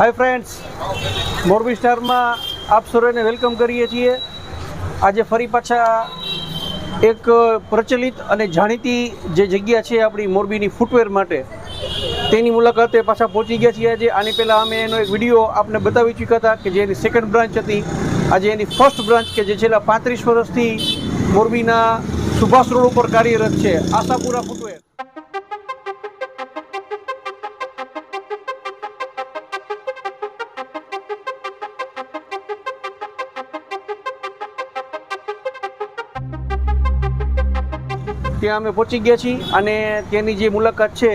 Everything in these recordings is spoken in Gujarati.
હાય ફ્રેન્ડ્સ મોરબી સ્ટારમાં આપ સર્વેને વેલકમ કરીએ છીએ. આજે ફરી પાછા એક પ્રચલિત અને જાણીતી જે જગ્યા છે આપણી મોરબીની ફૂટવેર માટે, તેની મુલાકાતે પાછા પહોંચી ગયા છીએ આજે. આની પહેલાં અમે એનો એક વીડિયો આપને બતાવી ચૂક્યા હતા કે જે એની સેકન્ડ બ્રાન્ચ હતી. આજે એની ફર્સ્ટ બ્રાન્ચ કે જે છેલ્લા પાંત્રીસ વર્ષથી મોરબીના સુભાષ રોડ ઉપર કાર્યરત છે, આશાપુરા ફૂટવેર ત્યાં અમે પહોંચી ગયા છીએ અને તેની જે મુલાકાત છે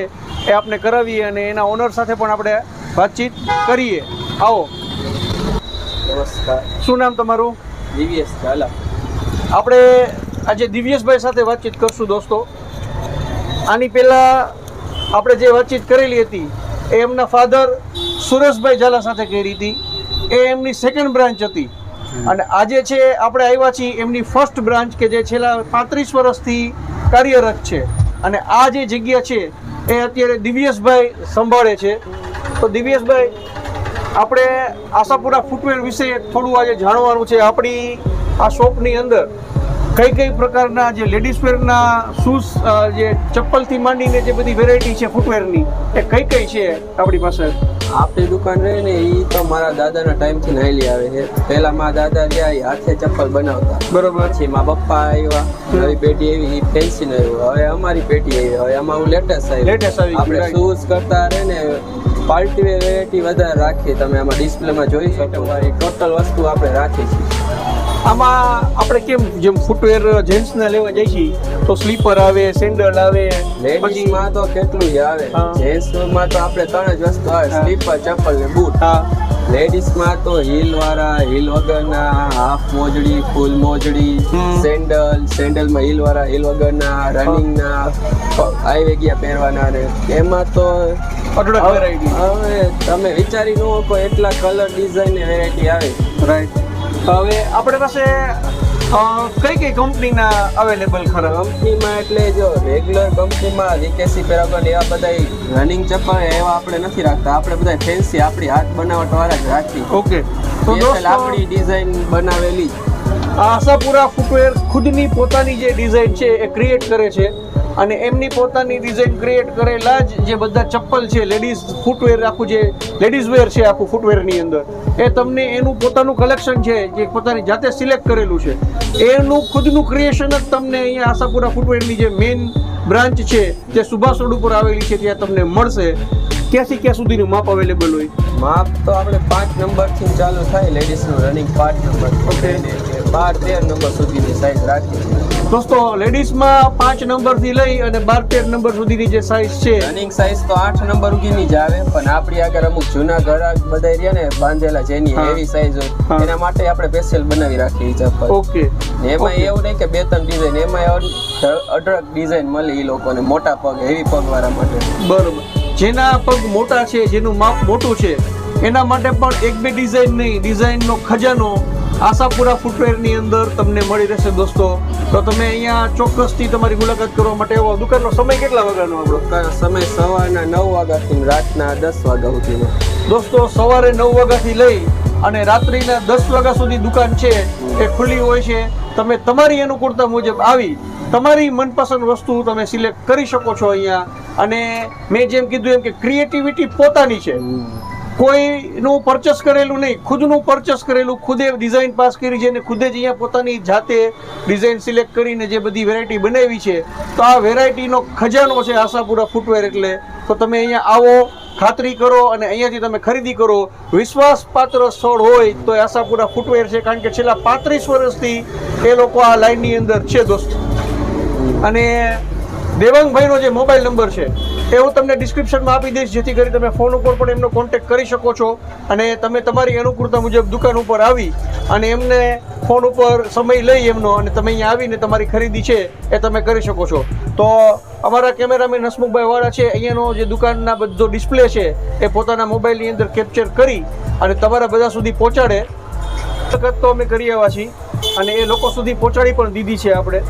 એ આપણે કરાવીએ અને એના ઓનર સાથે પણ આપણે વાતચીત કરીએ. આવો. નમસ્કાર. શું નામ તમારું? દિવ્યેશ ઝાલા આપણે આજે દિવ્યેશભાઈ સાથે વાતચીત કરશું દોસ્તો. આની પહેલાં આપણે જે વાતચીત કરેલી હતી એ એમના ફાધર સુરેશભાઈ ઝાલા સાથે કરી હતી. એ એમની સેકન્ડ બ્રાન્ચ હતી. અને આજે છે આપણે આવ્યા છીએ એમની ફર્સ્ટ બ્રાન્ચ કે જે છેલ્લા પાંત્રીસ વર્ષથી કાર્યરત છે. અને આ જે જગ્યા છે, એ અત્યારે દિવ્યેશભાઈ સંભાળે છે. તો દિવ્યેશભાઈ, આપણે આશાપુરા ફૂટવેર વિશે થોડું આજે જાણવાનું છે. આપણી આ શોપની અંદર કઈ કઈ પ્રકારના જે લેડીઝ વેરના શૂઝ જે ચપ્પલથી માંડીને જે બધી વેરાયટી છે ફૂટવેરની, એ કઈ કઈ છે આપણી પાસે? આપણી દુકાન રહે ને એ તો મારા દાદાના ટાઈમથી નાયલી આવે છે. પહેલા મારા દાદા રહ્યા એ હાથે ચપ્પલ બનાવતા. બરોબર. છે મારા પપ્પા આવ્યા નવી પેટી આવી એ ફેન્સી આવ્યું. હવે અમારી પેટી આવી હવે આમાં હું લેટેસ્ટ આવી. લેટેસ્ટ આવી. આપણે શૂઝ કરતા રહે ને પાર્ટી વેર વેરાયટી વધારે રાખીએ. તમે આમાં ડિસ્પ્લેમાં જોઈ શકો. ટોટલ વસ્તુ આપણે રાખી છીએ. આમાં આપણે કેમ જેમ ફૂટવેર જેન્ટ્સના લેવા જઈએ છીએ તો સ્લીપર આવે સેન્ડલ આવે લેડીઝમાં તો કેટલું આવે. જેન્ટ્સમાં તો આપણે ત્રણ જ વસ્તુ આવે સ્લીપર ચપ્પલ ને બૂટ હા. લેડીઝમાં તો હીલ વાળા હીલ વગરના હાફ મોજડી ફૂલ મોજડી. સેન્ડલ સેન્ડલમાં હીલ વાળા હીલ વગરના રનિંગના આવી ગયા પહેરવાના ને. એમાં તો હવે તમે વિચારી ન શકો એટલા કલર ડિઝાઇન ને વેરાયટી આવે. રાઈટ હવે આપણે પાસે કઈ કઈ કંપનીના અવેલેબલ ખરા? કંપનીમાં એટલે જો રેગ્યુલર કંપનીમાં વીકેસી પેરાગોન એવા બધા રનિંગ ચપ્પલ એવા આપણે નથી રાખતા. આપણે બધા ફેન્સી આપણી હાથ બનાવટ વાળા જ રાખી ઓકે. તો આપણી ડિઝાઇન બનાવેલી આશાપુરા ફૂટવેર ખુદની પોતાની જે ડિઝાઇન છે એ ક્રિએટ કરે છે. અને એમની પોતાની ડિઝાઇન ક્રિએટ કરેલા જ જે બધા ચપ્પલ છે લેડીઝ ફૂટવેર આખું જે લેડીઝ વેર છે આખું ફૂટવેરની અંદર એ તમને એનું પોતાનું કલેક્શન છે જે પોતાની જાતે સિલેક્ટ કરેલું છે. એનું ખુદનું ક્રિએશન જ તમને અહીંયા આશાપુરા ફૂટવેરની જે મેઇન બ્રાન્ચ છે જે સુભાષ રોડ ઉપર આવેલી છે ત્યાં તમને મળશે. ક્યાંથી ક્યાં સુધીનું માપ અવેલેબલ હોય? માપ તો આપણે પાંચ નંબરથી ચાલુ થાય લેડીઝનું રનિંગ પાંચ. નંબર. બાર તેર નંબર સુધીની સાઈઝ રાખી છે. દોસ્તો લેડીઝમાં પાંચ નંબરથી લઈ અને બાર તેર નંબર સુધીની જે સાઇઝ છે રનિંગ સાઈઝ તો આઠ નંબર સુધીની જ આવે પણ આપણી આગળ અમુક જૂના ઘર બધા રહ્યા ને બાંધેલા જેની હા. હેવી સાઈઝ હોય. એના માટે આપણે સ્પેશિયલ બનાવી રાખી ચપ્પલ. ઓકે. એમાં એવું નહીં કે બે ત્રણ ડિઝાઇન એમાં અઢળક ડિઝાઇન મળે એ લોકોને મોટા પગ હેવી પગ વાળા માટે. બરોબર. જેના પગ મોટા છે જેનું માપ મોટું છે એના માટે પણ એક બે ડિઝાઇન નહીં ડિઝાઇનનો ખજાનો આશાપુરા ફૂટવેરની અંદર તમને મળી રહેશે દોસ્તો. તો તમે અહીંયા ચોક્કસથી તમારી મુલાકાત કરવા માટે આવો. દુકાનનો સમય કેટલા વાગ્યાનો આપણો? સમય સવારના નવ વાગ્યાથી રાતના દસ વાગ્યા સુધીનો. દોસ્તો સવારે નવ વાગ્યાથી લઈ અને રાત્રિના દસ વાગ્યા સુધી દુકાન છે એ ખુલ્લી હોય છે. તમે તમારી અનુકૂળતા મુજબ આવી તમારી મનપસંદ વસ્તુ તમે સિલેક્ટ કરી શકો છો અહીંયા. અને મેં જેમ કીધું એમ કે ક્રિએટિવિટી પોતાની છે. કોઈનું પરચેસ કરેલું નહીં. ખુદનું પરચેસ કરેલું. ખુદે ડિઝાઇન પાસ કરી છે અને ખુદે જ અહીંયા પોતાની જાતે ડિઝાઇન સિલેક્ટ કરીને જે બધી વેરાયટી બનાવી છે, તો આ વેરાયટીનો ખજાનો છે આશાપુરા ફૂટવેર એટલે. તો તમે અહીંયા આવો, ખાતરી કરો અને અહીંયાથી તમે ખરીદી કરો. વિશ્વાસપાત્ર સ્થળ હોય તો આશાપુરા ફૂટવેર છે, કારણ કે છેલ્લા પાંત્રીસ વર્ષથી એ લોકો આ લાઇનની અંદર છે દોસ્તો. અને દેવાંગભાઈનો જે મોબાઈલ નંબર છે એ હું તમને ડિસ્ક્રિપ્શનમાં આપી દઈશ, જેથી કરી તમે ફોન ઉપર પણ એમનો કોન્ટેક્ટ કરી શકો છો. અને તમે તમારી અનુકૂળતા મુજબ દુકાન ઉપર આવી અને એમને ફોન ઉપર સમય લઈ એમનો અને તમે અહીંયા આવીને તમારી ખરીદી છે એ તમે કરી શકો છો. તો અમારા કેમેરામેન હસમુખભાઈ વાળા છે, અહીંયાનો જે દુકાનના બધો ડિસ્પ્લે છે એ પોતાના મોબાઈલની અંદર કેપ્ચર કરી અને તમારા બધા સુધી પહોંચાડે. વખત તો અમે કરી આવ્યા છીએ અને એ લોકો સુધી પહોંચાડી પણ દીધી છે આપણે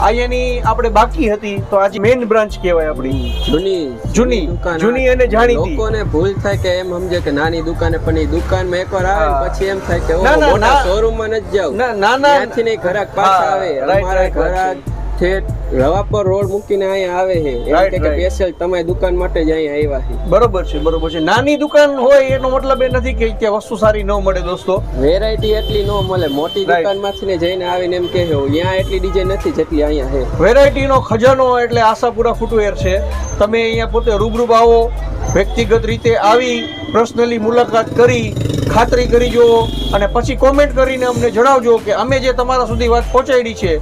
અહીંયાની આપણે બાકી હતી તો આજે મેઇન બ્રાન્ચ કહેવાય આપણી જૂની જૂની, જૂની અને જાણીતી. લોકોને ભૂલ થાય કે એમ સમજે કે નાની દુકાને પણ એ દુકાનમાં એકવાર આવે. પછી એમ થાય કે ના, મોટા. શોરૂમમાં જ જાવ ના ના ના ત્યાંથી નહીં ઘરાક પાછા આવે અમારા ઘરાક ઠેઠ રવાપર રોડ મૂકીને અહીંયા આવે છે. કે સ્પેશિયલ તમારી દુકાન માટે જ અહીંયા આવ્યા છે. બરોબર છે બરોબર છે. નાની દુકાન હોય એનો મતલબ એ નથી કે ત્યાં વસ્તુ સારી ન મળે દોસ્તો. વેરાયટી એટલી ન મળે. મોટી દુકાનમાંથી ને જઈને આવીને એમ કે અહીંયા એટલી ડિઝાઇન નથી જેટલી અહીંયા છે. વેરાયટીનો ખજાનો એટલે આશાપુરા ફૂટવેર છે. તમે અહીંયા પોતે રૂબરૂ આવો વ્યક્તિગત રીતે આવી પર્સનલી મુલાકાત કરી ખાતરી કરી જુઓ અને પછી કોમેન્ટ કરીને અમને જણાવજો કે અમે જે તમારા સુધી વાત પહોંચાડી છે,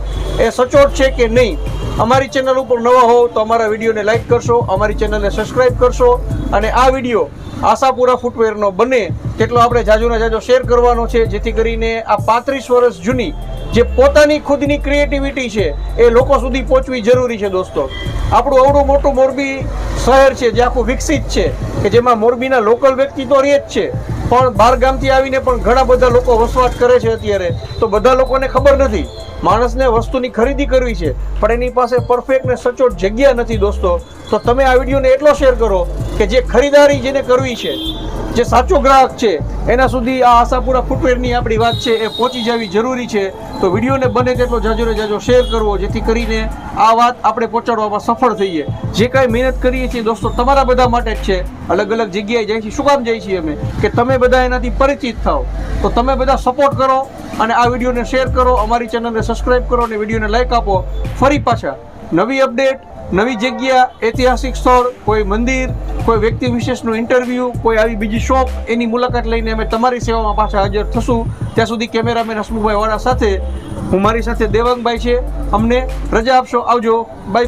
એ સચોટ છે કે નહીં? અમારી ચેનલ ઉપર નવા હો તો અમારા વિડીયોને લાઈક કરશો, અમારી ચેનલને સબસ્ક્રાઈબ કરશો અને આ વીડિયો આશાપુરા ફૂટવેરનો બને તેટલો આપણે જાજુના જાજો શેર કરવાનો છે, જેથી કરીને આ પાંત્રીસ વર્ષ જૂની જે પોતાની ખુદની ક્રિએટિવિટી છે, એ લોકો સુધી પહોંચવી જરૂરી છે દોસ્તો. આપણું અવડું મોટું મોરબી શહેર છે, જે આખું વિકસિત છે, કે જેમાં મોરબીના લોકલ વ્યક્તિ તો રહે જ છે. પણ બહાર ગામથી આવીને પણ ઘણા બધા લોકો વસવાટ કરે છે અત્યારે. તો બધા લોકોને ખબર નથી. માણસને વસ્તુની ખરીદી કરવી છે. પણ એની પાસે પરફેક્ટ ને સચોટ જગ્યા નથી દોસ્તો. તો તમે આ વિડીયોને એટલો શેર કરો કે જે ખરીદારી જેને કરવી છે, જે સાચો ગ્રાહક છે, એના સુધી આ આશાપુરા ફૂટવેરની આપણી વાત છે, એ પહોંચી જવી જરૂરી છે. તો વિડીયોને બને તેટલો જાજો ને જાજો શેર કરવો, જેથી કરીને આ વાત આપણે પહોંચાડવામાં સફળ થઈએ. જે કાંઈ મહેનત કરીએ છીએ દોસ્તો, તમારા બધા માટે જ છે. અલગ અલગ જગ્યાએ જાય છે શું કામ જાય છીએ અમે? કે તમે બધા એનાથી પરિચિત થાઓ. તો તમે બધા સપોર્ટ કરો અને આ વિડીયોને શેર કરો. અમારી ચેનલને સબસ્ક્રાઇબ કરો અને વિડીયોને લાઈક આપો. ફરી પાછા નવી અપડેટ નવી જગ્યા, ઐતિહાસિક સ્થળ, કોઈ મંદિર, કોઈ વ્યક્તિ વિશેષનું ઇન્ટરવ્યૂ કોઈ આવી બીજી શોપ એની મુલાકાત લઈને અમે તમારી સેવામાં પાછા હાજર થશું. ત્યાં સુધી કેમેરામેન હસમુભાઈ વાળા સાથે, હું મારી સાથે દેવાંગભાઈ છે. અમને રજા આપશો, આવજો. બાય